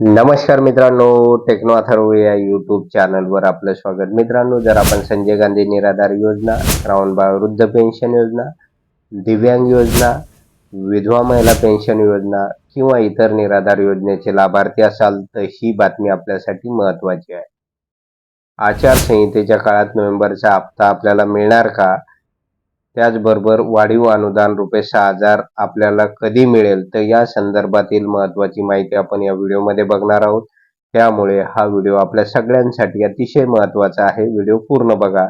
नमस्कार मित्रांनो टेक्नो अथर्व या युट्यूब चॅनलवर आपलं स्वागत. मित्रांनो जर आपण संजय गांधी निराधार योजना श्रावणबाळ वृद्ध पेन्शन योजना दिव्यांग योजना विधवा महिला पेन्शन योजना किंवा इतर निराधार योजनेचे लाभार्थी असाल तर ही बातमी आपल्यासाठी महत्त्वाची आहे. आचारसंहितेच्या काळात नोव्हेंबरचा हप्ता आपल्याला मिळणार का? त्याचबरोबर वाढीव अनुदान रुपये सहा हजार आपल्याला कधी मिळेल तर या संदर्भातील महत्त्वाची माहिती आपण या व्हिडिओमध्ये बघणार आहोत. त्यामुळे हा व्हिडिओ आपल्या सगळ्यांसाठी अतिशय महत्त्वाचा आहे. व्हिडिओ पूर्ण बघा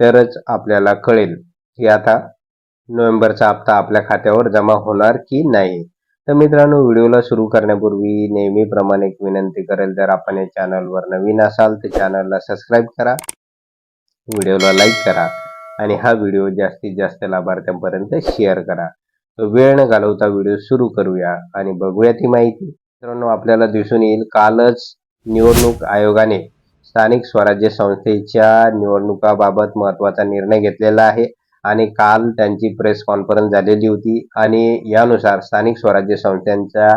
तरच आपल्याला कळेल की आता नोव्हेंबरचा हप्ता आपल्या खात्यावर जमा होणार की नाही. तर मित्रांनो व्हिडिओला सुरू करण्यापूर्वी नेहमीप्रमाणे एक विनंती करेल जर आपण या चॅनलवर नवीन असाल तर चॅनलला सबस्क्राईब करा व्हिडिओला लाईक करा. आणि हा व्हिडिओ जास्तीत जास्त लाभार्थ्यांपर्यंत शेअर करा. तो वेळ न घालवता व्हिडिओ सुरू करूया आणि बघूया ती माहिती. मित्रांनो आपल्याला दिसून येईल कालच निवडणूक आयोगाने स्थानिक स्वराज्य संस्थेच्या निवडणुकाबाबत महत्त्वाचा निर्णय घेतलेला आहे आणि काल त्यांची प्रेस कॉन्फरन्स झालेली होती आणि यानुसार स्थानिक स्वराज्य संस्थांच्या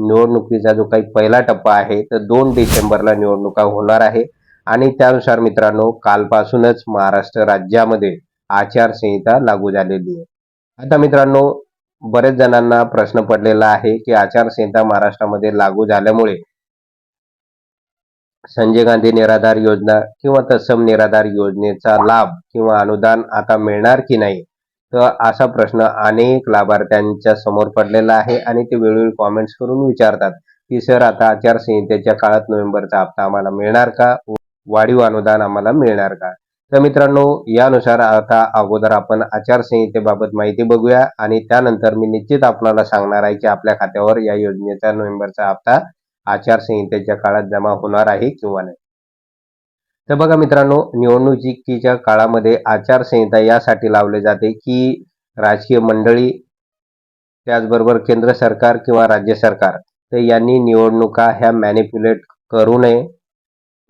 निवडणुकीचा जो काही पहिला टप्पा आहे तर दोन डिसेंबरला निवडणुका होणार आहे. आणि त्यानुसार मित्रांनो कालपासूनच महाराष्ट्र राज्यामध्ये आचारसंहिता लागू झालेली आहे. आता मित्रांनो बरेच जणांना प्रश्न पडलेला आहे की आचारसंहिता महाराष्ट्रामध्ये लागू झाल्यामुळे संजय गांधी निराधार योजना किंवा तत्सम निराधार योजनेचा लाभ किंवा अनुदान आता मिळणार की नाही? तर असा प्रश्न अनेक लाभार्थ्यांच्या समोर पडलेला आहे आणि ते वेळोवेळी कॉमेंट्स करून विचारतात की सर आता आचारसंहितेच्या काळात नोव्हेंबरचा हप्ता आम्हाला मिळणार का? वाढीव अनुदान आम्हाला मिळणार का? तर मित्रांनो यानुसार आता अगोदर आपण आचारसंहितेबाबत माहिती बघूया आणि त्यानंतर मी निश्चित आपल्याला सांगणार आहे की आपल्या खात्यावर या योजनेचा नोव्हेंबरचा हप्ता आचारसंहितेच्या काळात जमा होणार आहे किंवा नाही. तर बघा मित्रांनो निवडणुकीच्या काळामध्ये आचारसंहिता यासाठी लावले जाते की राजकीय मंडळी त्याचबरोबर केंद्र सरकार किंवा राज्य सरकार तर यांनी निवडणुका ह्या मॅनिप्युलेट करू नये.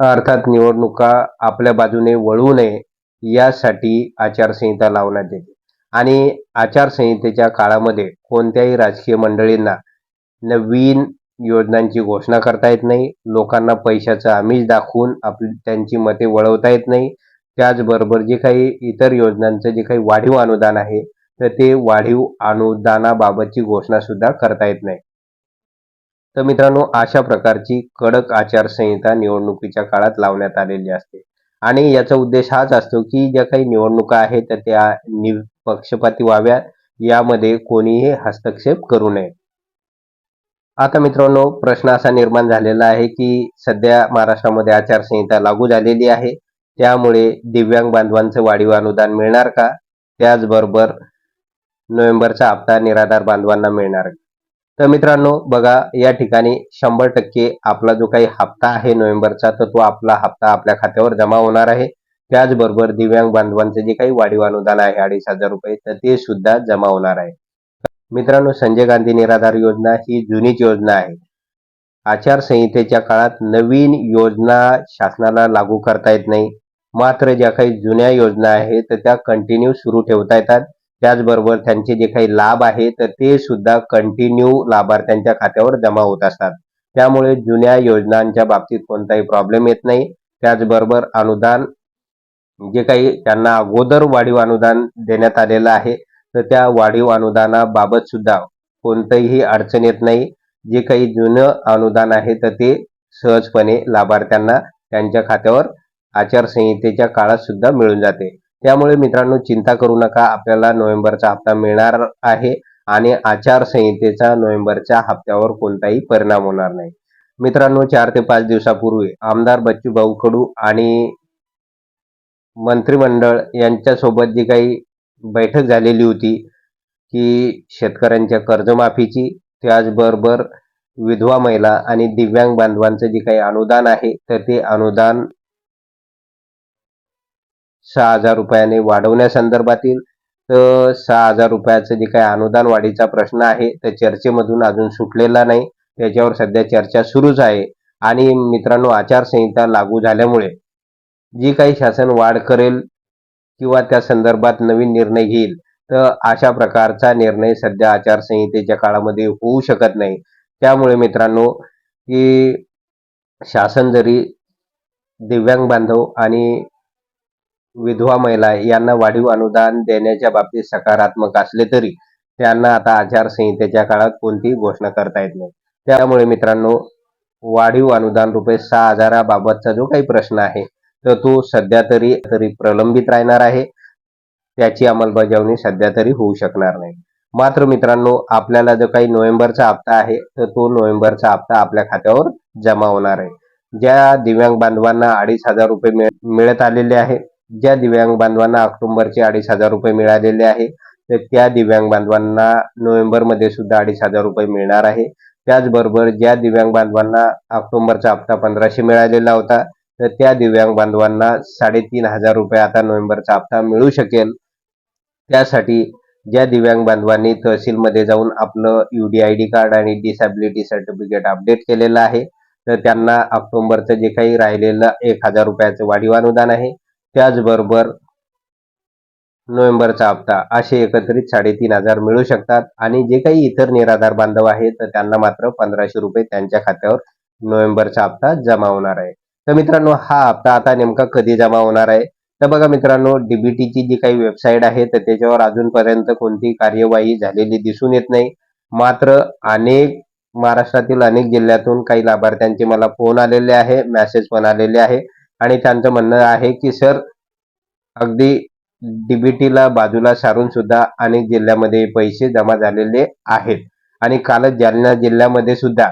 अर्थात निवडणुका आपल्या बाजूने वळू नये यासाठी आचारसंहिता लावण्यात येते. आणि आचारसंहितेच्या काळामध्ये कोणत्याही राजकीय मंडळींना नवीन योजनांची घोषणा करता येत नाही. लोकांना पैशाचं आमिष दाखवून आपली त्यांची मते वळवता येत नाही. त्याचबरोबर जे काही इतर योजनांचं जे काही वाढीव अनुदान आहे तर ते वाढीव अनुदानाबाबतची घोषणा सुद्धा करता येत नाही. तर मित्रांनो अशा प्रकारची कडक आचारसंहिता निवडणुकीच्या काळात लावण्यात आलेली असते. आणि याचा उद्देश हाच असतो की ज्या काही निवडणुका आहेत तर त्या निपक्षपाती व्हाव्यात. यामध्ये कोणीही हस्तक्षेप करू नये. आता मित्रांनो प्रश्न असा निर्माण झालेला आहे की सध्या महाराष्ट्रामध्ये आचारसंहिता लागू झालेली आहे. त्यामुळे दिव्यांग बांधवांचं वाढीव अनुदान मिळणार का? त्याचबरोबर नोव्हेंबरचा हप्ता निराधार बांधवांना मिळणार का? तर मित्रांनो बघा या ठिकाणी शंभर टक्के आपला जो काही हप्ता आहे नोव्हेंबरचा तर तो आपला हप्ता आपल्या खात्यावर जमा होणार आहे. त्याचबरोबर दिव्यांग बांधवांचे जे काही वाढीव अनुदान आहे अडीच हजार रुपये तर ते सुद्धा जमा होणार आहे. मित्रांनो संजय गांधी निराधार योजना ही जुनीच योजना आहे. आचारसंहितेच्या काळात नवीन योजना शासनाला लागू करता येत नाही. मात्र ज्या काही जुन्या योजना आहेत तर त्या कंटिन्यू सुरू ठेवता येतात. त्याचबरोबर त्यांचे जे काही लाभ आहे तर ते सुद्धा कंटिन्यू लाभार्थ्यांच्या खात्यावर जमा होत असतात. त्यामुळे जुन्या योजनांच्या बाबतीत कोणताही प्रॉब्लेम येत नाही. त्याचबरोबर अनुदान जे काही त्यांना अगोदर वाढीव अनुदान देण्यात आलेलं आहे तर त्या वाढीव अनुदानाबाबत सुद्धा कोणतंही अडचण येत नाही. जे काही जुनं अनुदान आहे तर ते सहजपणे लाभार्थ्यांना त्यांच्या खात्यावर आचारसंहितेच्या काळात सुद्धा मिळून जाते. त्यामुळे मित्रांनो चिंता करू नका. आपल्याला नोव्हेंबरचा हप्ता मिळणार आहे आणि आचारसंहितेचा नोव्हेंबरच्या हप्त्यावर कोणताही परिणाम होणार नाही. मित्रांनो चार ते पाच दिवसापूर्वी आमदार बच्चू भाऊ कडू आणि मंत्रिमंडळ यांच्यासोबत जी काही बैठक झालेली होती की शेतकऱ्यांच्या कर्जमाफीची त्याचबरोबर विधवा महिला आणि दिव्यांग बांधवांचं जे काही अनुदान आहे तर ते अनुदान सहा हजार रुपयाने वाढवण्यासंदर्भातील तर सहा हजार रुपयाचं जे काही अनुदान वाढीचा प्रश्न आहे त्या चर्चेमधून अजून सुटलेला नाही. त्याच्यावर सध्या चर्चा सुरूच आहे. आणि मित्रांनो आचारसंहिता लागू झाल्यामुळे जी काही शासन वाढ करेल किंवा त्या संदर्भात नवीन निर्णय घेईल तर अशा प्रकारचा निर्णय सध्या आचारसंहितेच्या काळामध्ये होऊ शकत नाही. त्यामुळे मित्रांनो की शासन जरी दिव्यांग बांधव आणि विधवा महिला यांना वाढीव अनुदान देण्याच्या बाबतीत सकारात्मक असले तरी त्यांना आता आचारसंहितेच्या काळात कोणतीही घोषणा करता येत नाही. त्यामुळे मित्रांनो वाढीव अनुदान रुपये सहा हजाराबाबतचा जो काही प्रश्न आहे तर तो सध्या तरी तरी प्रलंबित राहणार आहे. त्याची अंमलबजावणी सध्या तरी होऊ शकणार नाही. मात्र मित्रांनो आपल्याला जो काही नोव्हेंबरचा हप्ता आहे तर तो नोव्हेंबरचा हप्ता आपल्या खात्यावर जमा होणार आहे. ज्या दिव्यांग बांधवांना अडीच हजार रुपये मिळ- मिळत आलेले आहे ज्या दिव्यांग बांधवांना ऑक्टोबरचे अडीच हजार रुपये मिळालेले आहे तर त्या दिव्यांग बांधवांना नोव्हेंबरमध्ये सुद्धा अडीच हजार रुपये मिळणार आहे. त्याचबरोबर ज्या दिव्यांग बांधवांना ऑक्टोबरचा हप्ता पंधराशे मिळालेला होता तर त्या दिव्यांग बांधवांना साडेतीन हजार रुपये आता नोव्हेंबरचा हप्ता मिळू शकेल. त्यासाठी ज्या दिव्यांग बांधवांनी तहसीलमध्ये जाऊन आपलं U D I D card आणि डिसॅबिलिटी सर्टिफिकेट अपडेट केलेलं आहे तर त्यांना ऑक्टोबरचं जे काही राहिलेलं एक हजार रुपयाचं वाढीव अनुदान आहे. त्याचबरोबर नोव्हेंबरचा हप्ता. असे एकत्रित साडेतीन हजार मिळू शकतात आणि जे काही इतर निराधार बांधव आहेत तर त्यांना मात्र पंधराशे रुपये त्यांच्या खात्यावर नोव्हेंबरचा हप्ता जमा होणार आहे. तर मित्रांनो हा हप्ता आता नेमका कधी जमा होणार आहे? तर बघा मित्रांनो डीबीटीची जी काही वेबसाईट आहे तर त्याच्यावर अजूनपर्यंत कोणतीही कार्यवाही झालेली दिसून येत नाही. मात्र अनेक महाराष्ट्रातील अनेक जिल्ह्यातून काही लाभार्थ्यांचे मला फोन आलेले आहे मेसेज पण आलेले आहे. आणि त्यांचं म्हणणं आहे की सर अगदी डीबीटीला बाजूला सारून सुद्धा अनेक जिल्ह्यामध्ये पैसे जमा झालेले आहेत. आणि कालच जालना जिल्ह्यामध्ये सुद्धा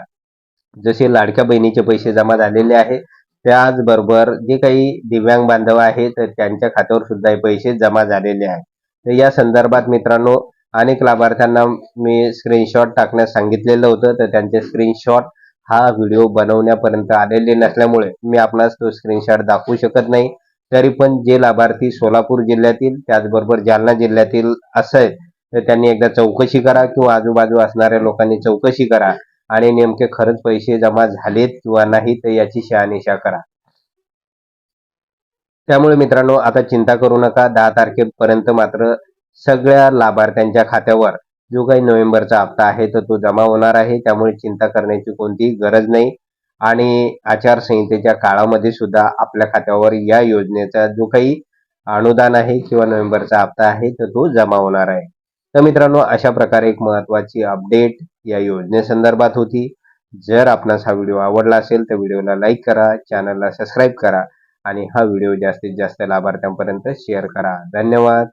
जसे लाडक्या बहिणीचे पैसे जमा झालेले आहे त्याचबरोबर जे काही दिव्यांग बांधव आहेत तर त्यांच्या खात्यावर सुद्धा हे पैसे जमा झालेले आहेत. तर या संदर्भात मित्रांनो अनेक लाभार्थ्यांना मी स्क्रीनशॉट टाकण्यास सांगितलेलं होतं. तर त्यांचे स्क्रीनशॉट हा व्हिडिओ बनवण्यापर्यंत आलेले नसल्यामुळे मी आपणास तो स्क्रीनशॉट दाखवू शकत नाही. तरी पण जे लाभार्थी सोलापूर जिल्ह्यातील त्याचबरोबर जालना जिल्ह्यातील असेल तर त्यांनी एकदा चौकशी करा किंवा आजूबाजू असणाऱ्या लोकांनी चौकशी करा आणि नेमके खरंच पैसे जमा झालेत किंवा नाही तर याची शहानिशा करा. त्यामुळे मित्रांनो आता चिंता करू नका. दहा तारखेपर्यंत मात्र सगळ्या लाभार्थ्यांच्या खात्यावर जो काही नोव्हेंबरचा हप्ता आहे तर तो जमा होणार आहे. त्यामुळे चिंता करण्याची कोणतीही गरज नाही. आणि आचारसंहितेच्या काळामध्ये सुद्धा आपल्या खात्यावर या योजनेचा जो काही अनुदान आहे किंवा नोव्हेंबरचा हप्ता आहे तर तो जमा होणार आहे. तर मित्रांनो अशा प्रकारे एक महत्वाची अपडेट या योजनेसंदर्भात होती. जर आपणास हा व्हिडिओ आवडला असेल तर व्हिडिओला लाईक करा चॅनलला सबस्क्राईब करा आणि हा व्हिडिओ जास्तीत जास्त लाभार्थ्यांपर्यंत शेअर करा. धन्यवाद.